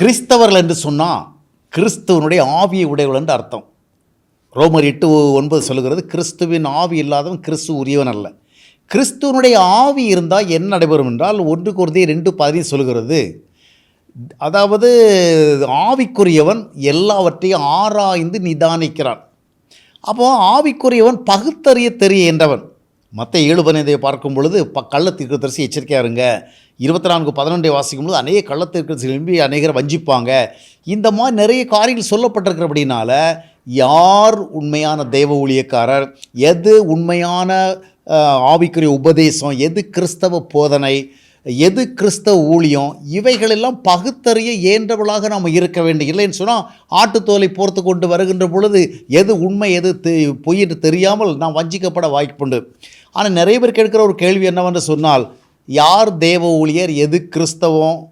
கிறிஸ்தவர்கள் என்று சொன்னால் கிறிஸ்துவனுடைய ஆவியை உடையவள் என்று அர்த்தம். ரோமர் எட்டு ஒன்பது சொல்லுகிறது கிறிஸ்துவின் ஆவி இல்லாதவன் கிறிஸ்து உரியவன் அல்ல. கிறிஸ்துவனுடைய ஆவி இருந்தால் என்ன நடைபெறும் என்றால் ஒன்று குருதி ரெண்டு பதினஞ்சு சொல்லுகிறது அதாவது ஆவிக்குரியவன் எல்லாவற்றையும் ஆராய்ந்து நிதானிக்கிறான். அப்போ ஆவிக்குரியவன் பகுத்தறிய தெரிய என்றவன் மற்ற ஏழு பதினைந்தை பார்க்கும் பொழுது ப கள்ளத்திற்கு தரிசி எச்சரிக்கையாக இருங்க இருபத்தி நான்கு பதினொன்றை வாசிக்கும் பொழுது அநேக கள்ளத்திற்கு திரும்பி அநேகரை வஞ்சிப்பாங்க. இந்த மாதிரி நிறைய காரியங்கள் சொல்லப்பட்டிருக்கிறபடினால யார் உண்மையான தெய்வ ஊழியக்காரர்? எது உண்மையான ஆவிக்குரிய உபதேசம்? எது கிறிஸ்தவ போதனை? எது கிறிஸ்தவ ஊழியம்? இவைகளெல்லாம் பகுத்தறிய இயன்றவளாக நாம் இருக்க வேண்டும் இல்லைன்னு சொன்னால் ஆட்டுத்தோலை போர்த்து கொண்டு வருகின்ற பொழுது எது உண்மை எது தெ- பொய் என்று தெரியாமல் நாம் வஞ்சிக்கப்பட வாய்ப்புண்டு. ஆனால் நிறைய பேர் கேட்கிற ஒரு கேள்வி என்னவென்று சொன்னால் யார் தேவ ஊழியர்? எது கிறிஸ்தவம்?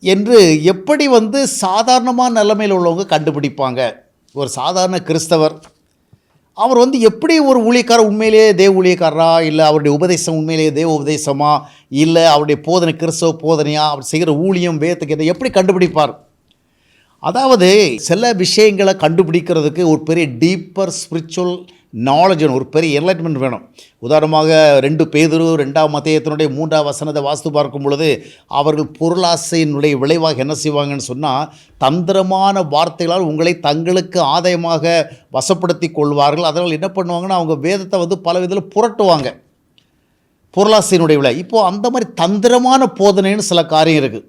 என்று எப்படி வந்து சாதாரணமான நிலைமையில் உள்ளவங்க கண்டுபிடிப்பாங்க? ஒரு சாதாரண கிறிஸ்தவர். அவர் வந்து எப்படி ஒரு ஊழியக்காரர் உண்மையிலேயே தேவ ஊழியக்காரரா? இல்லை அவருடைய உபதேசம் உண்மையிலேயே தேவ உபதேசமா? இல்லை அவருடைய போதனை கிறிஸ்தவ போதனையா? அவர் செய்கிற ஊழியம் வேத்துக்கு எதை எப்படி கண்டுபிடிப்பார்? அதாவது சில விஷயங்களை கண்டுபிடிக்கிறதுக்கு ஒரு பெரிய டீப்பர் ஸ்பிரிச்சுவல் நாலேஜ் வேணும் ஒரு பெரிய என்லைட்மெண்ட் வேணும். உதாரணமாக ரெண்டு பேதரு ரெண்டாம் மத்தியத்தினுடைய மூன்றாம் வசனத்தை வாஸ்து பார்க்கும் பொழுது அவர்கள் பொருளாசையினுடைய விளைவாக என்ன செய்வாங்கன்னு சொன்னால் தந்திரமான வார்த்தைகளால் உங்களை தங்களுக்கு ஆதாயமாக வசப்படுத்தி கொள்வார்கள். அதனால் என்ன பண்ணுவாங்கன்னா அவங்க வேதத்தை வந்து பல விதத்தில் புரட்டுவாங்க. பொருளாசையினுடைய விலை இப்போது அந்த மாதிரி தந்திரமான போதனைன்னு சில காரியம் இருக்குது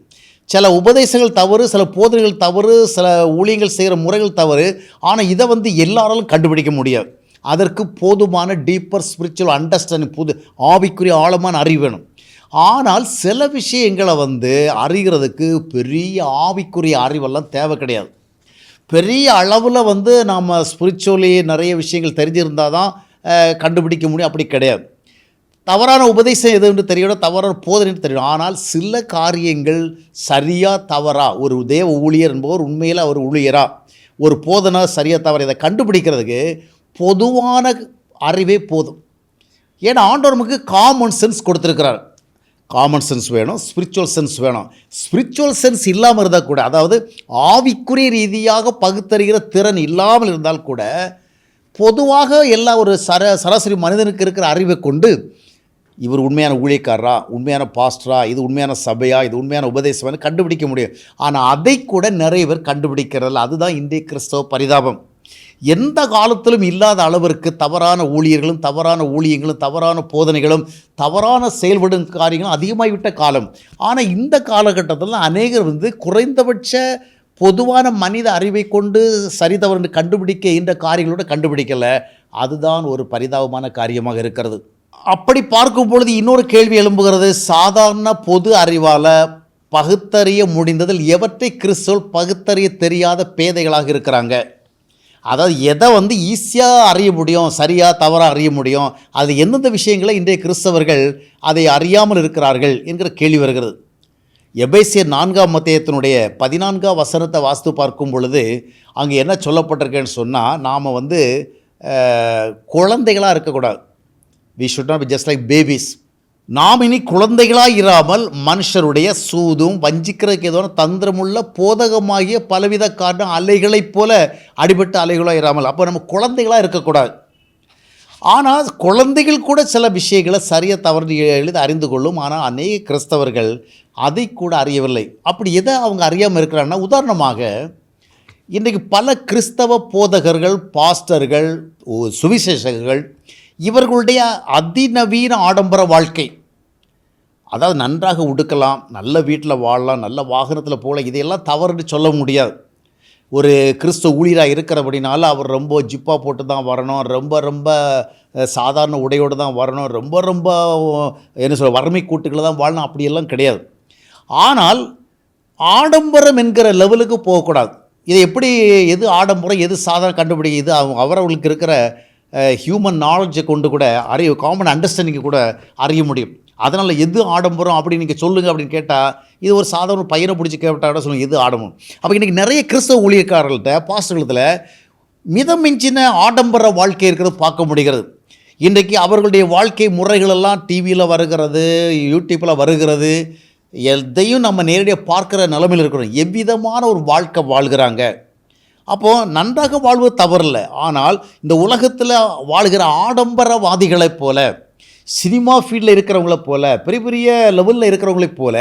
சில உபதேசங்கள் தவறு சில போதனைகள் தவறு சில ஊழியங்கள் செய்கிற முறைகள் தவறு. ஆனால் இதை வந்து எல்லாராலும் கண்டுபிடிக்க முடியாது. அதற்கு போதுமான டீப்பர் ஸ்பிரிச்சுவல் அண்டர்ஸ்டாண்டிங் புது ஆவிக்குரிய ஆழமான அறிவு வேணும். ஆனால் சில விஷயங்களை வந்து அறிகிறதுக்கு பெரிய ஆவிக்குரிய அறிவெல்லாம் தேவை கிடையாது. பெரிய அளவில் வந்து நாம் ஸ்பிரிச்சுவலி நிறைய விஷயங்கள் தெரிஞ்சிருந்தால் தான் கண்டுபிடிக்க முடியும். அப்படி கிடையாது. தவறான உபதேசம் எதுன்னு தெரியணும் தவறான போதனைன்னு தெரியணும் ஆனால் சில காரியங்கள் சரியாக தவறா ஒரு தேவ ஊழியர் என்பவர் உண்மையில் அவர் ஊழியரா? ஒரு போதனை சரியாக தவறு? இதை கண்டுபிடிக்கிறதுக்கு பொதுவான அறிவே போதும். ஏன்னா ஆண்டவர் நமக்கு காமன் சென்ஸ் கொடுத்துருக்கிறார். காமன் சென்ஸ் வேணும் ஸ்பிரிச்சுவல் சென்ஸ் வேணும். ஸ்பிரிச்சுவல் சென்ஸ் இல்லாமல் இருந்தால் கூட அதாவது ஆவிக்குரிய ரீதியாக பகுத்தறிகிற திறன் இல்லாமல் இருந்தால் கூட பொதுவாக எல்லா ஒரு சர சராசரி மனிதனுக்கு இருக்கிற அறிவை கொண்டு இவர் உண்மையான ஊழியக்காரரா உண்மையான பாஸ்டரா இது உண்மையான சபையா இது உண்மையான உபதேசமானு கண்டுபிடிக்க முடியும். ஆனால் அதை கூட நிறைய பேர் கண்டுபிடிக்கிறதில்ல. அதுதான் இந்திய கிறிஸ்தவ பரிதாபம். எந்த காலத்திலும் இல்லாத அளவிற்கு தவறான ஊழியர்களும் தவறான ஊழியங்களும் தவறான போதனைகளும் தவறான செயல்படும் காரியங்களும் அதிகமாகிவிட்ட காலம். ஆனால் இந்த காலகட்டத்தில் அநேகர் வந்து குறைந்தபட்ச பொதுவான மனித அறிவை கொண்டு சரி தவறு கண்டுபிடிக்க இந்த காரியங்களோட கண்டுபிடிக்கலை. அதுதான் ஒரு பரிதாபமான காரியமாக இருக்கிறது. அப்படி பார்க்கும் பொழுது இன்னொரு கேள்வி எழும்புகிறது. சாதாரண பொது அறிவால் பகுத்தறிய முடிந்ததில் எவற்றை கிறிஸ்தவல் பகுத்தறிய தெரியாத பேதைகளாக இருக்கிறாங்க? அதாவது எதை வந்து ஈஸியாக அறிய முடியும் சரியாக தவறாக அறிய முடியும் அது எந்தெந்த விஷயங்களை இன்றைய கிறிஸ்தவர்கள் அதை அறியாமல் இருக்கிறார்கள் என்கிற கேள்வி வருகிறது. எபேசியர் நான்காம் மத்தியத்தினுடைய பதினான்காம் வசனத்தை வாஸ்து பார்க்கும் பொழுது அங்கே என்ன சொல்லப்பட்டிருக்கேன்னு சொன்னால் நாம் வந்து குழந்தைகளாக இருக்கக்கூடாது. We should not be just like babies நாம் இனி குழந்தைகளாக இராமல் மனுஷருடைய சூதும் வஞ்சிக்கிறதுக்கு ஏதோ தந்திரமுள்ள போதகமாகிய பலவித காரணம் அலைகளைப் போல அடிபட்ட அலைகளாக இராமல். அப்போ நம்ம குழந்தைகளாக இருக்கக்கூடாது. ஆனால் குழந்தைகள் கூட சில விஷயங்களை சரியாக தவறு எழுதி அறிந்து கொள்ளும். ஆனால் அநேக கிறிஸ்தவர்கள் அதை கூட அறியவில்லை. அப்படி எதை அவங்க அறியாமல் இருக்கிறாங்கன்னா உதாரணமாக இன்றைக்கு பல கிறிஸ்தவ போதகர்கள் பாஸ்டர்கள் ஓ- சுவிசேஷகர்கள் இவர்களுடைய அதிநவீன ஆடம்பர வாழ்க்கை. அதாவது நன்றாக உடுக்கலாம் நல்ல வீட்டில் வாழலாம் நல்ல வாகனத்தில் போகலாம் இதையெல்லாம் தவறுன்னு சொல்ல முடியாது. ஒரு கிறிஸ்துவ ஊழியராக இருக்கிறபடினால அவர் ரொம்ப ஜிப்பாக போட்டு தான் வரணும் ரொம்ப ரொம்ப சாதாரண உடையோடு தான் வரணும் ரொம்ப ரொம்ப என்ன சொல்ல வறுமை கூட்டுகளை தான் வாழணும் அப்படியெல்லாம் கிடையாது. ஆனால் ஆடம்பரம் என்கிற லெவலுக்கு போகக்கூடாது. இதை எப்படி எது ஆடம்பரம் எது சாதாரண கண்டுபிடிக்க இது அவங்க அவரவர்களுக்கு இருக்கிற ஹியூமன் நாலேஜை கொண்டு கூட அறிய காமன் அண்டர்ஸ்டாண்டிங்கை கூட அறிய முடியும். அதனால் எது ஆடம்பரம் அப்படின்னு நீங்கள் சொல்லுங்கள் அப்படின்னு கேட்டால் இது ஒரு சாதாரண பையனை பிடிச்சி கேட்டால் கூட சொல்லுங்கள் எது ஆடம்பரம் அப்போ இன்றைக்கி நிறைய கிறிஸ்தவ ஊழியக்காரர்கள்ட்ட பாஸ்டர்களத்தில் மிதமிஞ்சின ஆடம்பர வாழ்க்கை இருக்கிறது பார்க்க முடிகிறது. இன்றைக்கு அவர்களுடைய வாழ்க்கை முறைகளெல்லாம் டிவியில் வருகிறது யூடியூப்பில் வருகிறது. எதையும் நம்ம நேரடியாக பார்க்குற நிலமையில் இருக்கிறோம். எவ்விதமான ஒரு வாழ்க்கை வாழ்கிறாங்க? அப்போது நன்றாக வாழ்வது தவறில்லை. ஆனால் இந்த உலகத்தில் வாழ்கிற ஆடம்பரவாதிகளைப் போல சினிமா ஃபீல்டில் இருக்கிறவங்களை போல பெரிய பெரிய லெவலில் இருக்கிறவங்களைப் போல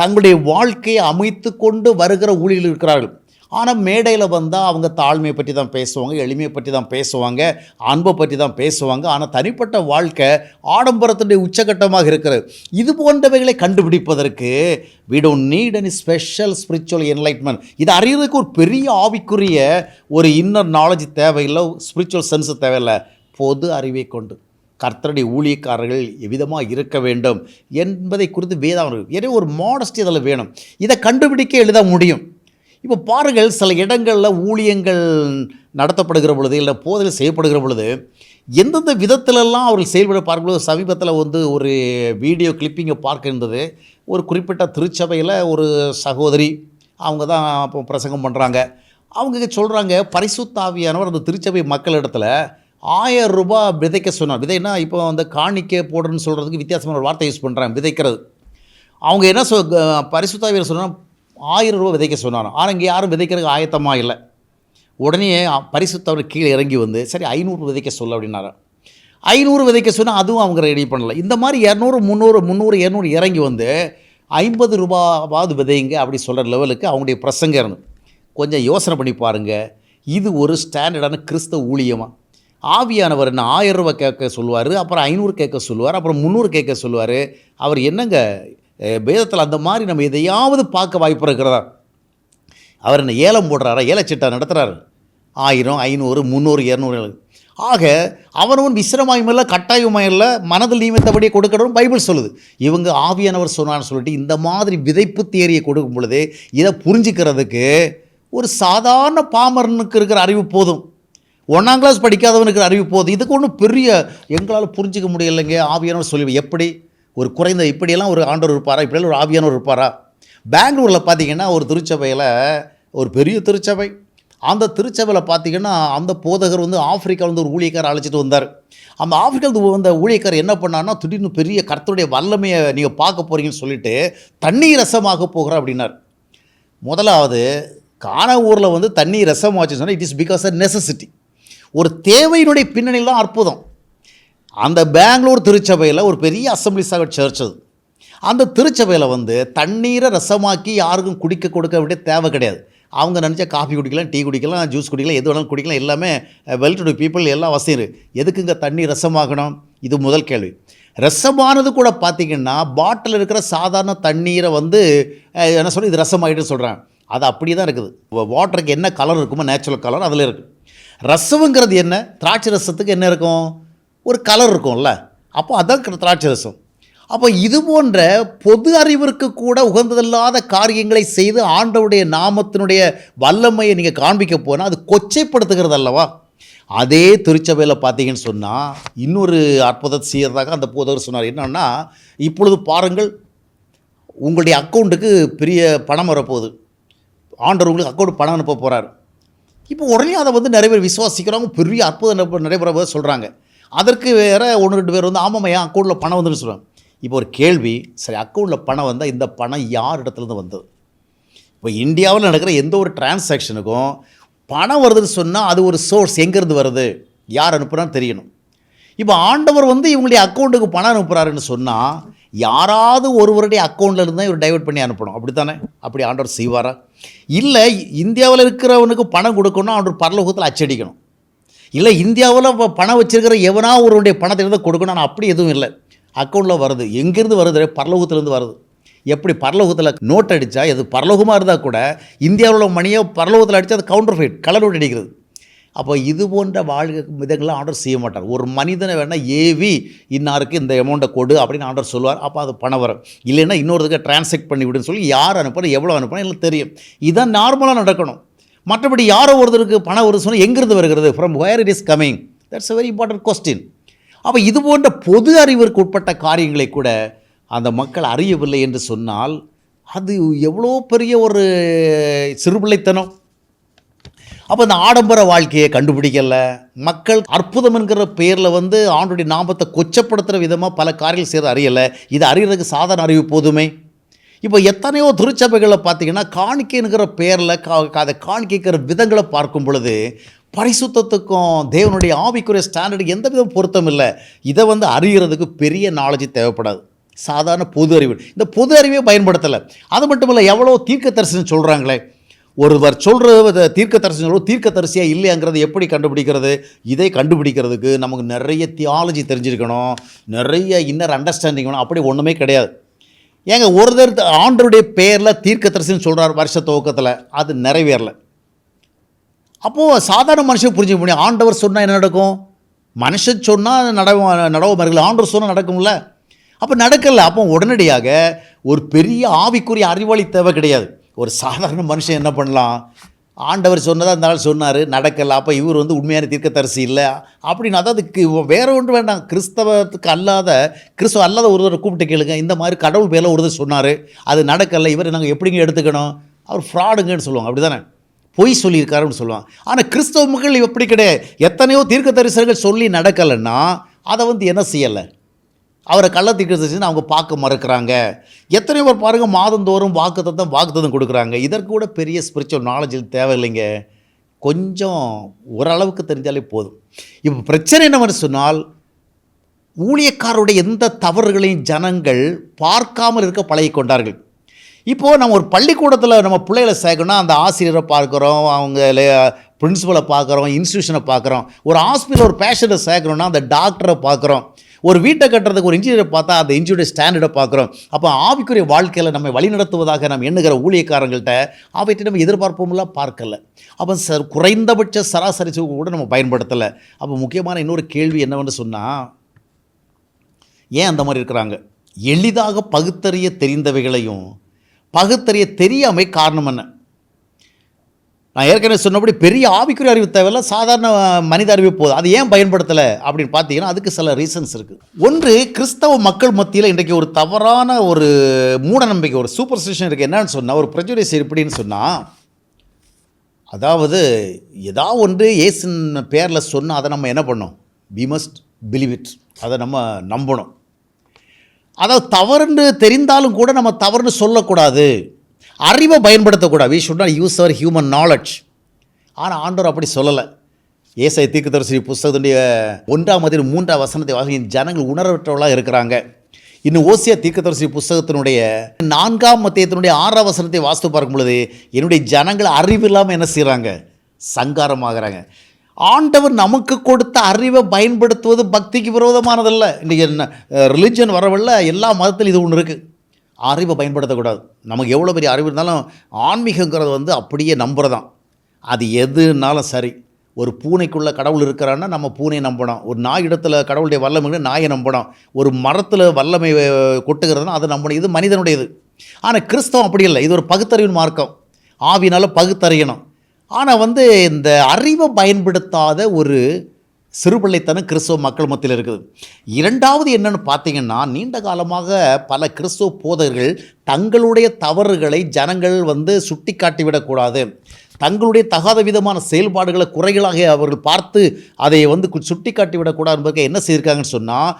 தங்களுடைய வாழ்க்கையை அமைத்து கொண்டு வருகிற ஊழியர்கள் இருக்கிறார்கள். ஆனால் மேடையில் வந்தால் அவங்க தாழ்மையை பற்றி தான் பேசுவாங்க எளிமையை பற்றி தான் பேசுவாங்க அன்பை பற்றி தான் பேசுவாங்க. ஆனால் தனிப்பட்ட வாழ்க்கை ஆடம்பரத்தினுடைய உச்சகட்டமாக இருக்கிறது. இது போன்றவைகளை கண்டுபிடிப்பதற்கு we don't need any special spiritual enlightenment இது அறியறதுக்கு ஒரு பெரிய ஆவிக்குரிய ஒரு இன்னர் நாலேஜ் தேவையில்லை ஸ்பிரிச்சுவல் சென்ஸ் தேவையில்லை. பொது அறிவை கொண்டு. கர்த்தருடைய ஊழியக்காரர்கள் எவ்விதமாக இருக்க வேண்டும் என்பதை குறித்து வேதம் எனவே ஒரு மாடஸ்டி அதில் வேணும். இதை கண்டுபிடிக்க எழுத முடியும். இப்போ பாருங்கள் சில இடங்களில் ஊழியங்கள் நடத்தப்படுகிற பொழுது இல்லை போதல் செய்யப்படுகிற பொழுது எந்தெந்த விதத்திலெல்லாம் அவர்கள் செயல்பட பார்க்கும்போது சமீபத்தில் வந்து ஒரு வீடியோ கிளிப்பிங்கை பார்க்க இருந்தது. ஒரு குறிப்பிட்ட திருச்சபையில் ஒரு சகோதரி அவங்க தான் இப்போ பிரசங்கம் பண்ணுறாங்க அவங்க சொல்கிறாங்க பரிசுத்தாவியானவர் அந்த திருச்சபை மக்களிடத்தில் ஆயிரம் ரூபாய் விதைக்க சொன்னார். விதைனா இப்போ வந்து காணிக்கை போடுறேன்னு சொல்கிறதுக்கு வித்தியாசமான ஒரு வார்த்தை யூஸ் பண்ணுறாங்க விதைக்கிறது. அவங்க என்ன சொ பரிசுத்தாவியர் சொன்னால் ஆயிரம் ரூபா விதைக்க சொன்னாராம். ஆனால் இங்கே யாரும் விதைக்கிறதுக்கு ஆயத்தமாக இல்லை. உடனே பரிசுத்தவர் கீழே இறங்கி வந்து சரி ஐநூறு விதைக்க சொல்ல அப்படின்னாரு. ஐநூறு விதைக்க சொன்னால் அதுவும் அவங்க ரெடி பண்ணலை. இந்த மாதிரி இரநூறு முந்நூறு முந்நூறு இரநூறு இறங்கி வந்து ஐம்பது ரூபாவாவது விதைங்க அப்படி சொல்கிற லெவலுக்கு அவங்களுடைய பிரசங்கர்னு கொஞ்சம் யோசனை பண்ணி பாருங்கள் இது ஒரு ஸ்டாண்டர்டான கிறிஸ்தவ ஊழியமாக ஆவியானவர் என்ன ஆயிரம் ரூபா கேட்க சொல்லுவார் அப்புறம் ஐநூறு கேட்க சொல்லுவார் அப்புறம் முந்நூறு கேட்க சொல்லுவார். அவர் என்னங்க வேதத்தில் அந்த மாதிரி நம்ம எதையாவது பார்க்க வாய்ப்பு இருக்கிறதா? அவர் என்ன ஏலம் போடுறாரா ஏலச்சிட்டா நடத்துகிறாரு ஆயிரம் ஐநூறு முந்நூறு இரநூறு ஆக அவனவன் விசிரமாயும் இல்லை இல்லை மனதில் நியமித்தபடியே கொடுக்கணும் பைபிள் சொல்லுது. இவங்க ஆவியானவர் சொன்னான்னு சொல்லிட்டு இந்த மாதிரி விதைப்பு தேரியை கொடுக்கும் பொழுது இதை புரிஞ்சுக்கிறதுக்கு ஒரு சாதாரண பாமரனுக்கு இருக்கிற அறிவு போதும். ஒன்றாம் கிளாஸ் படிக்காதவனுக்கு அறிவு போதும். இதுக்கு ஒன்றும் பெரிய எங்களால் புரிஞ்சிக்க முடியலைங்க. ஆவியானவர் சொல்லி எப்படி? ஒரு குறைந்த இப்படியெல்லாம் ஒரு ஆண்டவர் இருப்பாரா? இப்படியெல்லாம் ஒரு ஆவியானவர் இருப்பாரா? பெங்களூரில் பார்த்தீங்கன்னா ஒரு திருச்சபையில் ஒரு பெரிய திருச்சபை. அந்த திருச்சபையில் பார்த்தீங்கன்னா அந்த போதகர் வந்து ஆப்பிரிக்காவிலேருந்து ஒரு ஊழியக்காரர் அழைச்சிட்டு வந்தார். அந்த ஆப்பிரிக்காவில் வந்த ஊழியக்காரர் என்ன பண்ணார்னா திடீர்னு பெரிய கர்த்தருடைய வல்லமையை நீங்கள் பார்க்க போகிறீங்கன்னு சொல்லிட்டு தண்ணீர் ரசமாக போகிறார் அப்படின்னார். முதலாவது காண ஊரில் வந்து தண்ணி ரசமாச்சு சொன்னால் it is because a necessity ஒரு தேவையினுடைய பின்னணியில் தான் அற்புதம். அந்த பெங்களூர் திருச்சபையில் ஒரு பெரிய அசம்பிளி சாகர் சர்ச் அது. அந்த திருச்சபையில் வந்து தண்ணீரை ரசமாக்கி யாருக்கும் குடிக்க கொடுக்க வேண்டிய தேவை கிடையாது. அவங்க நினச்சா காஃபி குடிக்கலாம் டீ குடிக்கலாம் ஜூஸ் குடிக்கலாம் எது வேணாலும் குடிக்கலாம் எல்லாமே வெல் டு பீப்புள் எல்லாம் வசதி இருக்கு. எதுக்குங்க தண்ணி ரசமாகணும்? இது முதல் கேள்வி. ரசமானது கூட பார்த்திங்கன்னா பாட்டில் இருக்கிற சாதாரண தண்ணீரை வந்து என்ன சொல்லி இது ரசமாகிட்டு சொல்கிறேன் அது அப்படியே தான் இருக்குது. வாட்டருக்கு என்ன கலர் இருக்குமோ நேச்சுரல் கலர் அதில் இருக்குது ரசம்ங்கிறது என்ன? திராட்சை ரசத்துக்கு என்ன இருக்கும்? ஒரு கலர் இருக்கும்ல. அப்போ அதான் திராட்சை ரசம். அப்போ இது போன்ற பொது அறிவிற்கு கூட உகந்ததில்லாத காரியங்களை செய்து ஆண்டவுடைய நாமத்தினுடைய வல்லமையை நீங்கள் காண்பிக்க போனால் அது கொச்சைப்படுத்துகிறது அல்லவா? அதே திருச்சபையில் பார்த்தீங்கன்னு சொன்னால் இன்னொரு அற்புதத்தை செய்கிறதாக அந்த போதவர் சொன்னார். என்னன்னா இப்பொழுது பாருங்கள் உங்களுடைய அக்கௌண்ட்டுக்கு பெரிய பணம் வரப்போகுது. ஆண்டவர் உங்களுக்கு அக்கௌண்ட் பணம் அனுப்ப போகிறார் இப்போ உடனே அதை வந்து நிறைய பேர் விசுவாசிக்கிறவங்க பெரிய அற்புதம் நடைபெற- சொல்கிறாங்க அதற்கு வேறு ஒன்று ரெண்டு பேர் வந்து ஆமாம் என் அக்கௌண்ட்டில் பணம் வந்துன்னு சொல்கிறாங்க இப்போ ஒரு கேள்வி சரி அக்கௌண்ட்டில் பணம் வந்தால் இந்த பணம் யார் இடத்துலேருந்து வந்தது? இப்போ இந்தியாவில் நடக்கிற எந்த ஒரு டிரான்சாக்ஷனுக்கும் பணம் வருதுன்னு சொன்னால் அது ஒரு சோர்ஸ் எங்கேருந்து வருது? யார் அனுப்புகிறான்னு தெரியணும். இப்போ ஆண்டவர் வந்து இவங்களுடைய அக்கௌண்ட்டுக்கு பணம் அனுப்புகிறாருன்னு சொன்னால் யாராவது ஒருவருடைய அக்கௌண்ட்டில் இருந்து தான் இவர் டைவெர்ட் பண்ணி அனுப்பணும். அப்படி தானே அப்படி ஆண்டவர் செய்வாரா? இல்லை இந்தியாவில் இருக்கிறவனுக்கு பணம் கொடுக்கணும் அவனுக்கு பரலோகத்தில் அச்சடிக்கணும். இல்லை இந்தியாவில் பணம் வச்சிருக்கிற எவனா ஒருவனுடைய பணத்தை இருந்து கொடுக்கணும் ஆனால் அப்படி எதுவும் இல்லை. அக்கௌண்ட்டில் வருது. எங்கேருந்து வருது பரலோகத்திலேருந்து வருது. எப்படி பரலோகத்தில் நோட் அடித்தா எது பரலோகமாக இருந்தால் கூட இந்தியாவில் மணியை பரலோகத்தில் அடித்தா அது கவுண்டர் ஃபைட் கலர் நோட் அடிக்கிறது. அப்போ இது போன்ற வாழ்க்கை விதங்கள்லாம் ஆர்டர் செய்ய மாட்டார். ஒரு மனிதனை வேணால் ஏவி இன்னாருக்கு இந்த அமௌண்ட்டை கொடு அப்படின்னு ஆர்டர் சொல்லுவார். அப்போ அது பணம் வரும் இல்லைன்னா இன்னொருத்துக்கு டிரான்சாக்ட் பண்ணி விடுன்னு சொல்லி யார் அனுப்பணும் எவ்வளோ அனுப்பணும் எல்லாம் தெரியும். இதுதான் நார்மலாக நடக்கணும். மற்றபடி யாரோ ஒருத்தருக்கு பணம் வருது சொன்னால் எங்கிருந்து வருகிறது? From where it is coming that's a very important question அப்போ இது போன்ற பொது அறிவிற்கு உட்பட்ட காரியங்களை கூட அந்த மக்கள் அறியவில்லை என்று சொன்னால் அது எவ்வளோ பெரிய ஒரு சிறுபிள்ளைத்தனம். அப்போ இந்த ஆடம்பர வாழ்க்கையை கண்டுபிடிக்கல. மக்கள் அற்புதம் என்கிற பெயரில் வந்து ஆண்டுடைய நாமத்தை கொச்சப்படுத்துகிற விதமாக பல காரியங்கள் செய்கிற அறியலை. இது அறியறதுக்கு சாதாரண அறிவு போதுமே. இப்போ எத்தனையோ திருச்சபைகளை பார்த்தீங்கன்னா காணிக்கைங்கிற பேரில் கா அதை காணிக்கைங்கிற விதங்களை பார்க்கும் பொழுது பரிசுத்தத்துக்கும் தேவனுடைய ஆவிக்குரிய ஸ்டாண்டர்டுக்கு எந்த விதம் பொருத்தம் இல்லை. இதை வந்து அறிகிறதுக்கு பெரிய நாலேஜ் தேவைப்படாது. சாதாரண பொது அறிவு. இந்த பொது அறிவே பயன்படுத்தலை. அது மட்டும் இல்லை எவ்வளோ தீர்க்க தரிசனம் சொல்கிறாங்களே ஒருவர் சொல்கிற தீர்க்க தரிசனம் சொல்வது தீர்க்க தரிசியாக இல்லையாங்கிறது எப்படி கண்டுபிடிக்கிறது? இதை கண்டுபிடிக்கிறதுக்கு நமக்கு நிறைய தியாலஜி தெரிஞ்சிருக்கணும். நிறைய இன்னர் அண்டர்ஸ்டாண்டிங் வேணும். அப்படி ஒன்றுமே கிடையாது. ஏங்க ஒருத்தர் ஆண்டருடைய பேரில் தீர்க்க தரிசனம் சொல்கிறார் வருஷ துவக்கத்தில். அது நிறைவேறல. அப்போது சாதாரண மனுஷன் புரிஞ்சுக்க முடியும். ஆண்டவர் சொன்னால் என்ன நடக்கும்? மனுஷன் சொன்னால் நடவ நடவு மறுக்கல ஆண்டவர் சொன்னால் நடக்கும்ல. அப்போ நடக்கலை. அப்போ உடனடியாக ஒரு பெரிய ஆவிக்குரிய அறிவாளி தேவை கிடையாது. ஒரு சாதாரண மனுஷன் என்ன பண்ணலாம்? ஆண்டவர் சொன்னதாக அந்த ஆள் சொன்னார் நடக்கலை. அப்போ இவர் வந்து உண்மையான தீர்க்கத்தரசி இல்லை. அப்படின்னு அதாவது வேற ஒன்று வேண்டாம். கிறிஸ்தவத்துக்கு அல்லாத கிறிஸ்தவ அல்லாத ஒருவரை கூப்பிட்டு கேளுங்க. இந்த மாதிரி கடவுள் பேரில் ஒருத்தர் சொன்னார் அது நடக்கலை இவர் நாங்கள் எப்படிங்க எடுத்துக்கணும்? அவர் ஃப்ராடுங்கன்னு சொல்லுவாங்க. அப்படி தானே பொய் சொல்லியிருக்காருன்னு சொல்லுவாங்க. ஆனால் கிறிஸ்தவ மக்கள் எப்படி கிடையாது. எத்தனையோ தீர்க்க தரிசனங்கள் சொல்லி நடக்கலைன்னா அதை வந்து என்ன செய்யலை? அவரை கள்ள தீர்க்கதரிசின்னு அவங்க பார்க்க மறுக்கிறாங்க. எத்தனையோ பேர் பாருங்கள் மாதந்தோறும் வாக்குத்தத்தம் வாக்குத்தத்தம் கொடுக்குறாங்க. இதற்கு கூட பெரிய ஸ்பிரிச்சுவல் நாலேஜ் தேவையில்லைங்க. கொஞ்சம் ஓரளவுக்கு தெரிஞ்சாலே போதும். இப்போ பிரச்சனை என்னவென்று சொன்னால் ஊழியக்காரருடைய எந்த தவறுகளையும் ஜனங்கள் பார்க்காமல் இருக்க பழகி கொண்டார்கள். இப்போது நம்ம ஒரு பள்ளிக்கூடத்தில் நம்ம பிள்ளைகளை சேர்க்கணும்னா அந்த ஆசிரியரை பார்க்குறோம் அவங்க பிரின்ஸிபலை பார்க்குறோம் இன்ஸ்டியூஷனை பார்க்குறோம். ஒரு ஹாஸ்பிட்டல் ஒரு பேஷண்ட்டை சேர்க்கணும்னா அந்த டாக்டரை பார்க்குறோம். ஒரு வீட்டை கட்டுறதுக்கு ஒரு இன்ஜினியரை பார்த்தா அந்த இன்ஜினியர் ஸ்டாண்டர்டை பார்க்குறோம். அப்போ ஆவிக்குரிய வாழ்க்கையில் நம்ம வழிநடத்துவதாக நம்ம எண்ணுகிற ஊழியக்காரங்கள்ட்ட அவற்றை நம்ம எதிர்பார்ப்போம்லாம் பார்க்கல. அப்போ சார் குறைந்தபட்ச சராசரி சுகம் கூட நம்ம பயன்படுத்தலை. அப்போ முக்கியமான இன்னொரு கேள்வி என்னவென்று சொன்னால் ஏன் அந்த மாதிரி இருக்கிறாங்க? எளிதாக பகுத்தறிய தெரிந்தவைகளையும் பகுத்தறிய தெரியாமை காரணம் என்ன? நான் ஏற்கனவே சொன்னபடி பெரிய ஆவிக்குரிய அறிவு தேவையில்ல சாதாரண மனித அறிவு போதும். அது ஏன் பயன்படுத்தலை அப்படின்னு பார்த்தீங்கன்னா அதுக்கு சில ரீசன்ஸ் இருக்குது ஒன்று கிறிஸ்தவ மக்கள் மத்தியில் இன்றைக்கு ஒரு தவறான ஒரு மூடநம்பிக்கை ஒரு சூப்பர் ஸ்டிஷன் இருக்குது என்னன்னு சொன்னால் ஒரு ப்ரெஜுடிஸ் எப்படின்னு சொன்னால் அதாவது ஏதாவது ஒன்று ஏசின் பேரில் சொன்னால் அதை நம்ம என்ன பண்ணோம் வி மஸ்ட் பிலீவ் இட் அதை நம்ம நம்பணும். அதாவது தவறுன்னு தெரிந்தாலும் கூட நம்ம தவறுன்னு சொல்லக்கூடாது. அறிவை பயன்படுத்தக்கூடாது. We should not use our human knowledge ஆனால் ஆண்டவர் அப்படி சொல்லலை. ஏசாய் தீர்க்கதரிசி புஸ்தகத்துடைய ஒன்றாம் அதில் மூன்றாம் வசனத்தை வாங்கி ஜனங்கள் உணர்வற்றவர்களாக இருக்கிறாங்க. இன்னும் ஓசியா தீர்க்கதரிசி புஸ்தகத்தினுடைய நான்காம் மத்தியத்தினுடைய ஆறாம் வசனத்தை வாஸ்து பார்க்கும் பொழுது என்னுடைய ஜனங்கள் அறிவு இல்லாமல் என்ன செய்கிறாங்க சங்காரமாகறாங்க. ஆண்டவர் நமக்கு கொடுத்த அறிவை பயன்படுத்துவது பக்திக்கு விரோதமானதல்ல. இன்றைக்கி என்ன ரிலிஜன் வரவில்ல எல்லா மதத்திலும் இது ஒன்று இருக்குது அறிவை பயன்படுத்தக்கூடாது. நமக்கு எவ்வளோ பெரிய அறிவு இருந்தாலும் ஆன்மீகங்கிறது வந்து அப்படியே நம்புறதான். அது எதுனாலும் சரி. ஒரு பூனைக்குள்ளே கடவுள் இருக்கிறான்னா நம்ம பூனையை நம்பணும். ஒரு நாய் இடத்துல கடவுளுடைய வல்லமை நாயை நம்பணும். ஒரு மரத்தில் வல்லமை கொட்டுகிறதுனா அதை நம்பணும். இது மனிதனுடையது. ஆனால் கிறிஸ்தவம் அப்படி இல்லை. இது ஒரு பகுத்தறிவின் மார்க்கம். ஆவினால் பகுத்தறியணும். ஆனால் வந்து இந்த அறிவை பயன்படுத்தாத ஒரு சிறுபிள்ளைத்தனம் கிறிஸ்தவ மக்கள் மத்தியில் இருக்குது. இரண்டாவது என்னென்னு பார்த்தீங்கன்னா நீண்ட காலமாக பல கிறிஸ்தவ போதகர்கள் தங்களுடைய தவறுகளை ஜனங்கள் வந்து சுட்டி காட்டிவிடக்கூடாது தங்களுடைய தகாத விதமான செயல்பாடுகளை குறைகளாக அவர்கள் பார்த்து அதை வந்து சுட்டி காட்டி விடக்கூடாது என்பதற்கு என்ன செய்திருக்காங்கன்னு சொன்னால்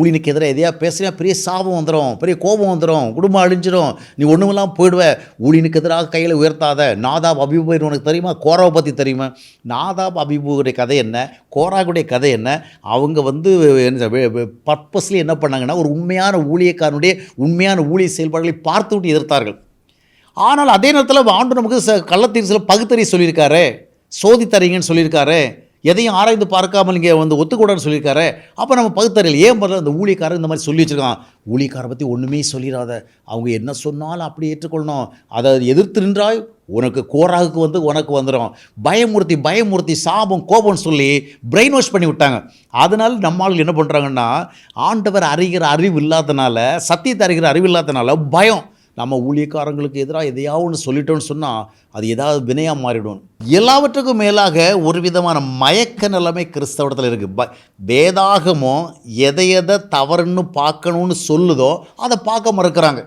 ஊழினுக்கு எதிராக எதையா பேசினா பெரிய சாபம் வந்துடும் பெரிய கோபம் வந்துடும் குடும்பம் அழிஞ்சிரும் நீ ஒன்றுமெல்லாம் போயிடுவ ஊழினுக்கு எதிராக கையில் உயர்த்தாத நாதாப் அபிபூர் உனக்கு தெரியுமா? கோராவை பற்றி தெரியுமா? நாதாப் அபிபூருடைய கதை என்ன? கோராகுடைய கதை என்ன? அவங்க வந்து பர்பஸ்லி என்ன பண்ணாங்கன்னா ஒரு உண்மையான ஊழியக்காரனுடைய உண்மையான ஊழிய செயல்பாடுகளை பார்த்துவிட்டு எதிர்த்தார்கள். ஆனால் அதே நேரத்தில் ஆண்டு நமக்கு ச கள்ளத்தீர்ச்சில் பகுத்தறி சொல்லியிருக்காரு. சோதித்தரீங்கன்னு சொல்லியிருக்காரு. எதையும் ஆராய்ந்து பார்க்காமல் இங்கே வந்து ஒத்துக்கூடாதுன்னு சொல்லியிருக்காரு. அப்போ நம்ம பகுத்தறையில் ஏன் பதில் அந்த ஊழியக்காரர் இந்த மாதிரி சொல்லி வச்சுருக்கான். ஊழியக்காரை பற்றி ஒன்றுமே சொல்லிடாத அவங்க என்ன சொன்னாலும் அப்படி ஏற்றுக்கொள்ளணும். அதை எதிர்த்து நின்றால் உனக்கு கோராகுக்கு வந்து உனக்கு வந்துடும் பயமூர்த்தி பயமூர்த்தி சாபம் கோபம்னு சொல்லி பிரெயின் வாஷ் பண்ணி விட்டாங்க. அதனால் நம்மால் என்ன பண்ணுறாங்கன்னா ஆண்டவர் அறிகிற அறிவு இல்லாதனால சத்தியத்தை அறிகிற அறிவு இல்லாதனால பயம். நம்ம ஊழியக்காரங்களுக்கு எதிராக எதையாவது ஒன்று சொல்லிட்டோன்னு சொன்னால் அது ஏதாவது வினையாக மாறிடும். எல்லாவற்றுக்கும் மேலாக ஒரு விதமான மயக்க நிலைமை கிறிஸ்தவத்தில் இருக்குது ப வேதாகமோ எதை எதை தவறுன்னு பார்க்கணும்னு சொல்லுதோ அதை பார்க்க மறுக்கிறாங்க.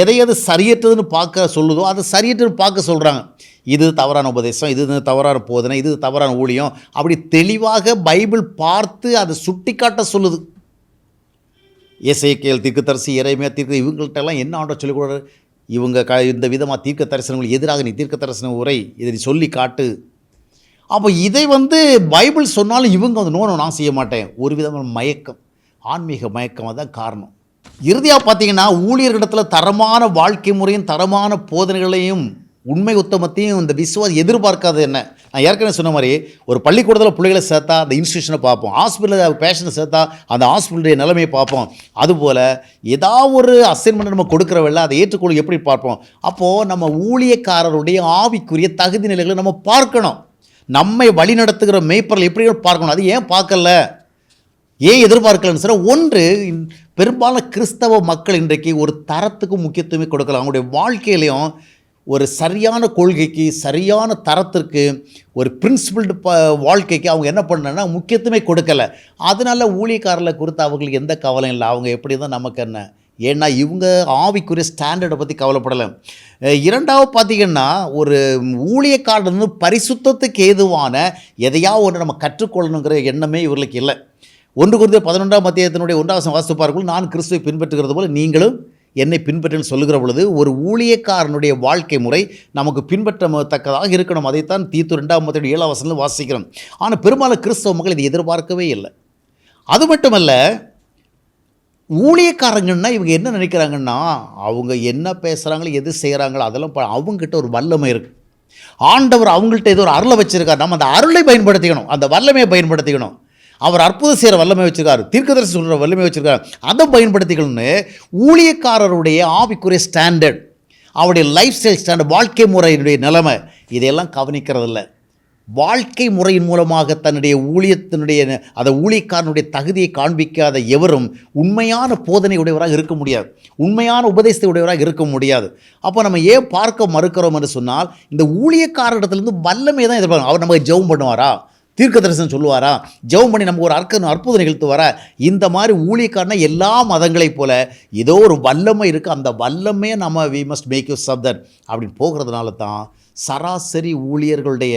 எதை எது சரியற்றதுன்னு பார்க்க சொல்லுதோ அதை சரியற்றதுன்னு பார்க்க சொல்கிறாங்க இது தவறான உபதேசம் இது தவறான போதனை இது தவறான ஊழியம். அப்படி தெளிவாக பைபிள் பார்த்து அதை சுட்டிக்காட்ட சொல்லுது. இசைக்கேல் தீர்க்கதரிசி இறைமையா தீர்க்க இவங்கள்ட்ட எல்லாம் என்ன ஆண்ட சொல்லிக் கொடுக்குறாரு இவங்க க இந்த விதமாக தீர்க்க தரிசனங்கள் எதிராக நீ தீர்க்க தரிசன உரை இதை நீ சொல்லி காட்டு. அப்போ இதை வந்து பைபிள் சொன்னாலும் இவங்க வந்து நோனும் நான் செய்ய மாட்டேன். ஒரு விதமான மயக்கம் ஆன்மீக மயக்கம் தான் காரணம். இறுதியாக பார்த்தீங்கன்னா ஊழியர்களிடத்தில் தரமான வாழ்க்கை முறையும் தரமான போதனைகளையும் உண்மை உத்தமத்தையும் இந்த விசுவாசம் எதிர்பார்க்காது என்ன? நான் ஏற்கனவே சொன்ன மாதிரி ஒரு பள்ளிக்கூடத்தில் பிள்ளைகளை சேர்த்தா அந்த இன்ஸ்டியூஷனை பார்ப்போம். ஹாஸ்பிட்டலில் பேஷனை சேர்த்தா அந்த ஹாஸ்பிட்டலுடைய நிலைமையை பார்ப்போம். அதுபோல் ஏதாவது ஒரு அசைன்மெண்ட் நம்ம கொடுக்குறவில்ல அதை ஏற்றுக்கொள்ள எப்படி பார்ப்போம்? அப்போது நம்ம ஊழியக்காரருடைய ஆவிக்குரிய தகுதி நிலைகளை நம்ம பார்க்கணும். நம்மை வழிநடத்துகிற மெய்ப்பரில் எப்படி பார்க்கணும்? அது ஏன் பார்க்கல? ஏன் எதிர்பார்க்கலன்னு சொன்னால் ஒன்று பெரும்பாலும் கிறிஸ்தவ மக்கள் இன்றைக்கு ஒரு தரத்துக்கு முக்கியத்துவமே கொடுக்கல. அவங்களுடைய வாழ்க்கையிலையும் ஒரு சரியான கொள்கைக்கு சரியான தரத்திற்கு ஒரு பிரின்சிபிள்டு ப வாழ்க்கைக்கு அவங்க என்ன பண்ணனா முக்கியத்துவமே கொடுக்கல. அதனால ஊழியக்காரர்களை குறித்து அவங்களுக்கு எந்த கவலையும் இல்லை. அவங்க எப்படி தான் நமக்கு என்ன? ஏன்னா இவங்க ஆவிக்குரிய ஸ்டாண்டர்டை பற்றி கவலைப்படலை. இரண்டாவது பார்த்திங்கன்னா ஒரு ஊழியக்காரர் வந்து பரிசுத்தத்துக்கு ஏதுவான எதையாவது ஒன்று நம்ம கற்றுக்கொள்ளணுங்கிற எண்ணமே இவர்களுக்கு இல்லை. ஒன்று குறித்து பதினொன்றாம் மத்தியத்தினுடைய ஒன்றாவது வாசிப்பார்கள் நான் கிறிஸ்துவை பின்பற்றுகிறது போல் நீங்களும் என்னை பின்பற்றுன்னு சொல்லுகிற பொழுது ஒரு ஊழியக்காரனுடைய வாழ்க்கை முறை நமக்கு பின்பற்றத்தக்கதாக இருக்கணும். அதைத்தான் தீத்து ரெண்டாம் மத்திய ஏழாம் வசனில் வாசிக்கிறோம். ஆனால் பெரும்பாலும் கிறிஸ்தவ மக்கள் இதை எதிர்பார்க்கவே இல்லை. அது மட்டுமல்ல ஊழியக்காரங்கன்னா இவங்க என்ன நினைக்கிறாங்கன்னா அவங்க என்ன பேசுகிறாங்களோ எது செய்கிறாங்களோ அதெல்லாம் ப- அவங்ககிட்ட ஒரு வல்லமை இருக்குது ஆண்டவர் அவங்கள்ட்ட ஏதோ ஒரு அருளை வச்சுருக்காரு. நம்ம அந்த அருளை பயன்படுத்திக்கணும். அந்த வல்லமையை பயன்படுத்திக்கணும். அவர் அற்புதம் செய்கிற வல்லமை வச்சிருக்காரு தீர்க்கதரிசி சொல்கிற வல்லமை வச்சிருக்கார். அதை பயன்படுத்திக்கணும்னு ஊழியக்காரருடைய ஆவிக்குரிய ஸ்டாண்டர்ட் அவருடைய லைஃப் ஸ்டைல் ஸ்டாண்டர்ட் வாழ்க்கை முறையினுடைய நிலைமை இதையெல்லாம் கவனிக்கிறதில்ல. வாழ்க்கை முறையின் மூலமாக தன்னுடைய ஊழியத்தினுடைய அந்த ஊழியக்காரனுடைய தகுதியை காண்பிக்காத எவரும் உண்மையான போதனை உடையவராக இருக்க முடியாது. உண்மையான உபதேசத்தை உடையவராக இருக்க முடியாது. அப்போ நம்ம ஏன் பார்க்க மறுக்கிறோம் என்று சொன்னால் இந்த ஊழியக்காரரிடத்துலேருந்து வல்லமே தான் எதிர்பார்க்கணும். அவர் நமக்கு ஜெபம் பண்ணுவாரா? தீர்க்க தரிசனம் சொல்லுவாரா? ஜெபம் பண்ணி நமக்கு ஒரு அற்புதம் அற்புதம் நிகழ்த்துவாரா? இந்த மாதிரி ஊழியக்காரன எல்லா மதங்களைப் போல ஏதோ ஒரு வல்லமை இருக்குது அந்த வல்லமையை நம்ம வி மஸ்ட் மேக் யூ சப்தர் அப்படின்னு போகிறதுனால தான் சராசரி ஊழியர்களுடைய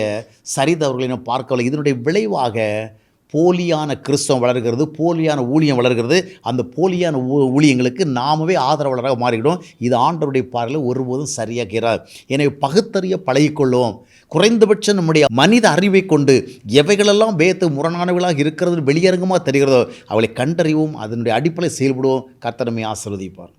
சரிதவர்களை நம்ம பார்க்கவில்லை. இதனுடைய விளைவாக போலியான கிறிஸ்தவம் வளர்கிறது போலியான ஊழியம் வளர்கிறது. அந்த போலியான ஊ- ஊழியங்களுக்கு நாமவே ஆதரவாளராக மாறிவிடும் இது ஆண்டவருடைய பார்வையில் ஒருபோதும் சரியாகிறார். எனவே பகுத்தறிய பழகிக்கொள்ளுவோம். குறைந்தபட்சம் நம்முடைய மனித அறிவை கொண்டு எவைகளெல்லாம் வேத்து முரணானவர்களாக இருக்கிறது வெளியரங்கமாக தெரிகிறதோ அவளை கண்டறிவோம். அதனுடைய அடிப்படையில் செயல்படுவோம். கர்த்தனமை ஆசிர்வதிப்பார்.